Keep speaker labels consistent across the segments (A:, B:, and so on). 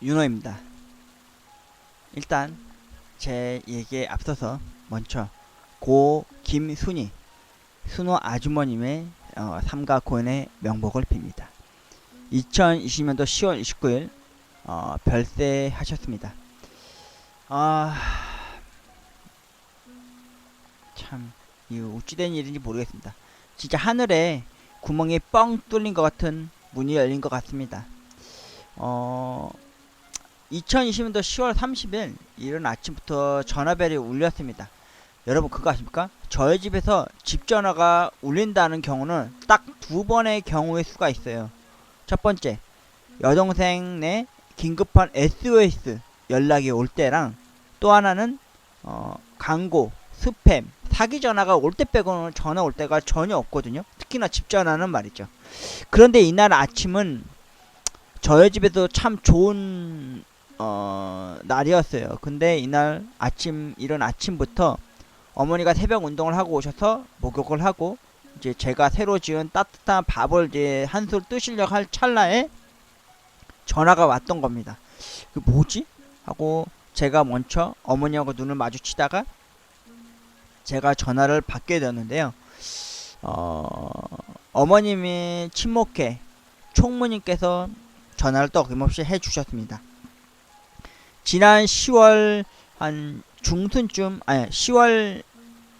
A: 윤호입니다. 일단 제 얘기에 앞서서 먼저 고 김순희 순호 아주머님의 어, 삼가 고인의 명복을 빕니다. 2020년도 10월 29일 어, 별세하셨습니다. 아, 참, 이 어찌된 일인지 모르겠습니다. 진짜 하늘에 구멍이 뻥 뚫린 것 같은 문이 열린 것 같습니다. 어, 2020년도 10월 30일 이른 아침부터 전화벨이 울렸습니다. 여러분 그거 아십니까? 저희 집에서 집 전화가 울린다는 경우는 딱 두 번의 경우의 수가 있어요. 첫 번째, 여동생의 긴급한 SOS 연락이 올 때랑 또 하나는 어, 광고, 스팸, 사기 전화가 올 때 빼고는 전화 올 때가 전혀 없거든요. 특히나 집 전화는 말이죠. 그런데 이날 아침은 저희 집에도 참 좋은 어, 날이었어요. 근데 이날 아침 이른 아침부터 어머니가 새벽 운동을 하고 오셔서 목욕을 하고 이제 제가 새로 지은 따뜻한 밥을 이제 한술 뜨시려고 할 찰나에 전화가 왔던 겁니다. 그 뭐지? 하고 제가 먼저 어머니하고 눈을 마주치다가 제가 전화를 받게 되었는데요. 어, 어머님이 친목회 총무님께서 전화를 또 어김없이 해주셨습니다. 지난 10월 한 중순쯤 아니 10월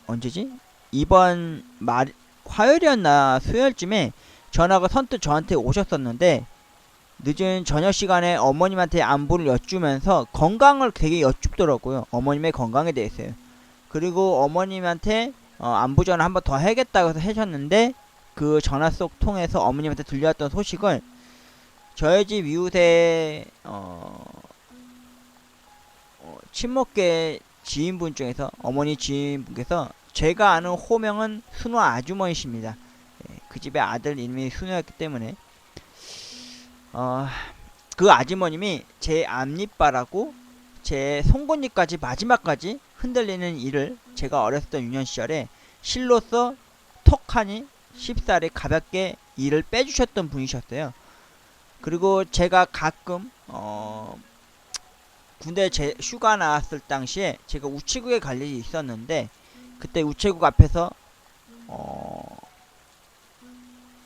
A: 언제지? 이번 말 화요일이었나 수요일쯤에 전화가 선뜻 저한테 오셨었는데 늦은 저녁 시간에 어머님한테 안부를 여쭈면서 건강을 되게 여쭙더라고요. 어머님의 건강에 대해서요. 그리고 어머님한테 어, 안부 전화 한번 더 해야겠다고 해서 하셨는데 그 전화 속 통해서 어머님한테 들려왔던 소식을 저희 집 이웃의 어, 어, 친목계 지인분 중에서 어머니 지인분께서 제가 아는 호명은 순호 아주머니십니다. 예, 그 집의 아들 이름이 순호였기 때문에 어, 그 아주머님이 제 앞니바라고 제 송곳니까지 마지막까지 흔들리는 일을 제가 어렸던 유년 시절에 실로서 톡하니 쉽사리 가볍게 일을 빼주셨던 분이셨어요. 그리고 제가 가끔 어 군대 제 휴가 나왔을 당시에 제가 우체국에 갈 일이 있었는데 그때 우체국 앞에서 어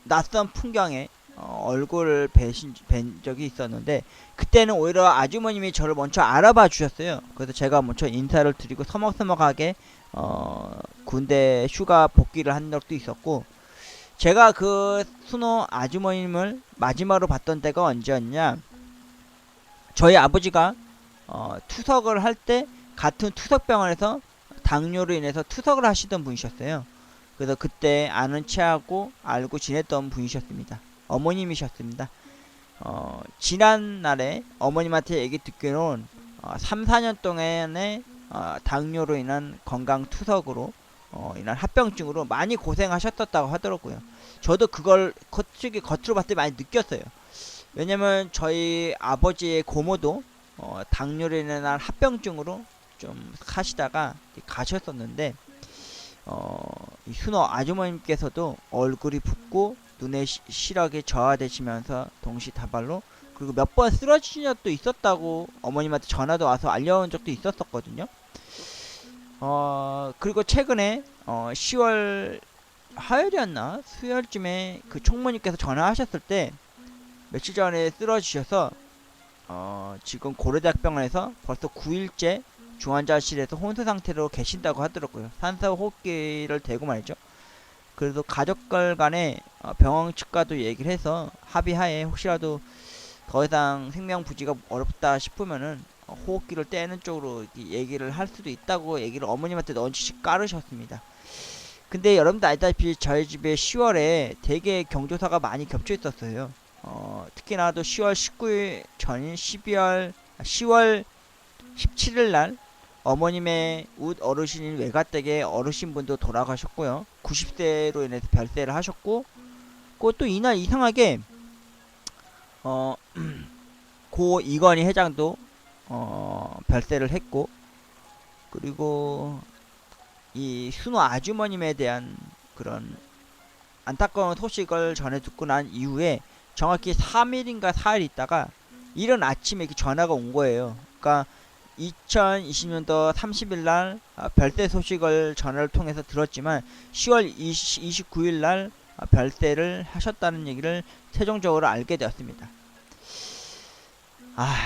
A: 낯선 풍경에 어, 얼굴을 뵈신 뵌 적이 있었는데 그때는 오히려 아주머님이 저를 먼저 알아봐 주셨어요. 그래서 제가 먼저 인사를 드리고 서먹서먹하게 어, 군대 휴가 복귀를 한 적도 있었고 제가 그 순호 아주머님을 마지막으로 봤던 때가 언제였냐? 저희 아버지가 어, 투석을 할 때 같은 투석병원에서 당뇨로 인해서 투석을 하시던 분이셨어요. 그래서 그때 아는 체하고 알고 지냈던 분이셨습니다. 어머님이셨습니다. 어, 지난날에 어머님한테 얘기 듣기로는 어, 3, 4년 동안에 어, 당뇨로 인한 건강 투석으로 어, 인한 합병증으로 많이 고생하셨었다고 하더라고요. 저도 그걸 겉으로, 겉으로 봤을 때 많이 느꼈어요. 왜냐면 저희 아버지의 고모도 어, 당뇨로 인한 합병증으로 좀 하시다가 가셨었는데 어, 이 순호 아주머님께서도 얼굴이 붓고 눈에 시, 시력이 저하되시면서 동시다발로 그리고 몇 번 쓰러지신 적도 있었다고 어머님한테 전화도 와서 알려온 적도 있었었거든요. 어 그리고 최근에 어 10월 화요일이었나 수요일쯤에 그 총무님께서 전화하셨을 때 며칠 전에 쓰러지셔서 어 지금 고려대학병원에서 벌써 9일째 중환자실에서 혼수 상태로 계신다고 하더라고요. 산소 호흡기를 대고 말이죠. 그래도 가족들 간에 어, 병원 측과도 얘기를 해서 합의하에 혹시라도 더 이상 생명 부지가 어렵다 싶으면은 어, 호흡기를 떼는 쪽으로 얘기를 할 수도 있다고 얘기를 어머님한테 넌지씩 까르셨습니다. 근데 여러분들 알다시피 저희 집에 10월에 되게 경조사가 많이 겹쳐 있었어요. 어, 특히나도 10월 19일 전인 12월 10월 17일 날 어머님의 웃 어르신인 외가댁의 어르신분도 돌아가셨고요. 90세로 인해서 별세를 하셨고, 그또 이날 이상하게 어, 고 이건희 회장도 어, 별세를 했고, 그리고 이 순호 아주머님에 대한 그런 안타까운 소식을 전해 듣고 난 이후에 정확히 3일인가 4일 있다가 이런 아침에 이렇게 전화가 온 거예요. 그러니까 2020년도 30일 날 아, 별세 소식을 전화를 통해서 들었지만 10월 20, 29일 날 아, 별세를 하셨다는 얘기를 최종적으로 알게 되었습니다. 아,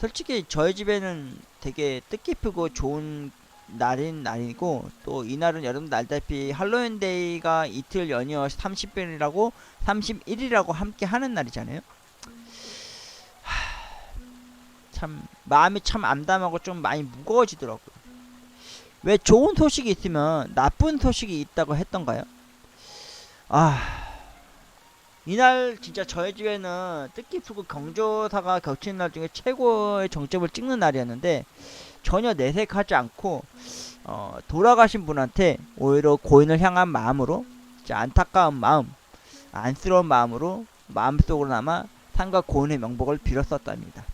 A: 솔직히 저희 집에는 되게 뜻깊고 좋은 날인 날이고 또 이날은 여러분들 알다시피 할로윈데이가 이틀 연이어 30일이라고 31일이라고 함께 하는 날이잖아요. 하, 참 마음이 참 암담하고 좀 많이 무거워지더라고요. 왜 좋은 소식이 있으면 나쁜 소식이 있다고 했던가요? 아 이날 진짜 저희 집에는 뜻깊고 경조사가 겹치는 날 중에 최고의 정점을 찍는 날이었는데 전혀 내색하지 않고 어, 돌아가신 분한테 오히려 고인을 향한 마음으로 진짜 안타까운 마음, 안쓰러운 마음으로 마음속으로나마 상과 고인의 명복을 빌었었답니다.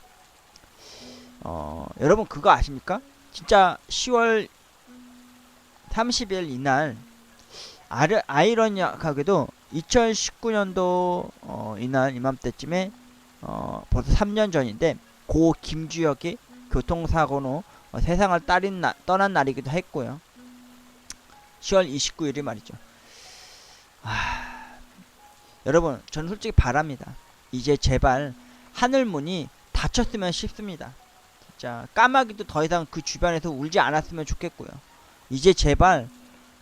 A: 어, 여러분 그거 아십니까? 진짜 10월 30일 이날 아르, 아이러니하게도 2019년도 어, 이날 이맘때쯤에 어, 벌써 3년 전인데 고 김주혁이 교통사고로 어, 세상을 따린 나, 떠난 날이기도 했고요. 10월 29일이 말이죠. 아, 여러분, 저는 솔직히 바랍니다. 이제 제발 하늘 문이 닫혔으면 싶습니다. 진짜 까마귀도 더 이상 그 주변에서 울지 않았으면 좋겠고요. 이제 제발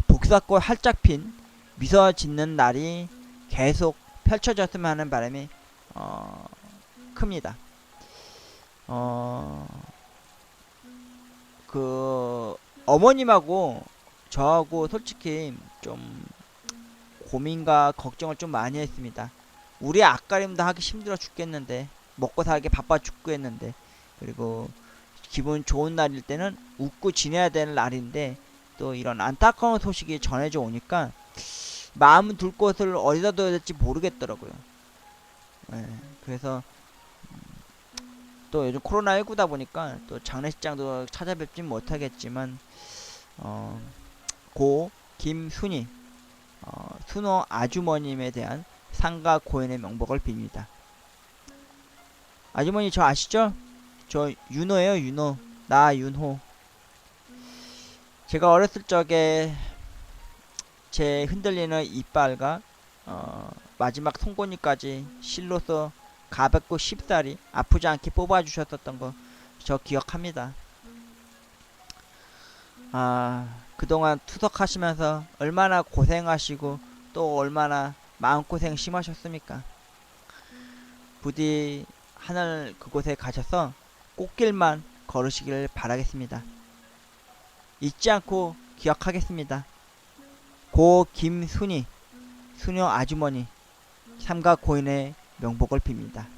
A: 복사골 활짝 핀 미소 짓는 날이 계속 펼쳐졌으면 하는 바람이 어, 큽니다. 어, 그 어머님하고 저하고 솔직히 좀 고민과 걱정을 좀 많이 했습니다. 우리 앞가림도 하기 힘들어 죽겠는데 먹고 살기 바빠 죽겠는데 그리고 기분 좋은 날일 때는 웃고 지내야 되는 날인데 또 이런 안타까운 소식이 전해져 오니까 마음은 둘 곳을 어디다 둬야 될지 모르겠더라고요. 예, 그래서 음, 또 요즘 코로나19다 보니까 또 장례식장도 찾아뵙진 못하겠지만 어, 고 김순희 어, 순호 아주머님에 대한 상가 고인의 명복을 빕니다. 아주머니 저 아시죠? 저 윤호예요 윤호 나 윤호 제가 어렸을 적에 제 흔들리는 이빨과 어, 마지막 송곳니까지 실로서 가볍고 쉽사리 아프지 않게 뽑아주셨었던 거 저 기억합니다. 아 그동안 투석하시면서 얼마나 고생하시고 또 얼마나 마음고생 심하셨습니까? 부디 하늘 그곳에 가셔서 꽃길만 걸으시길 바라겠습니다. 잊지 않고 기억하겠습니다. 고 김순희 수녀 아주머니 삼가 고인의 명복을 빕니다.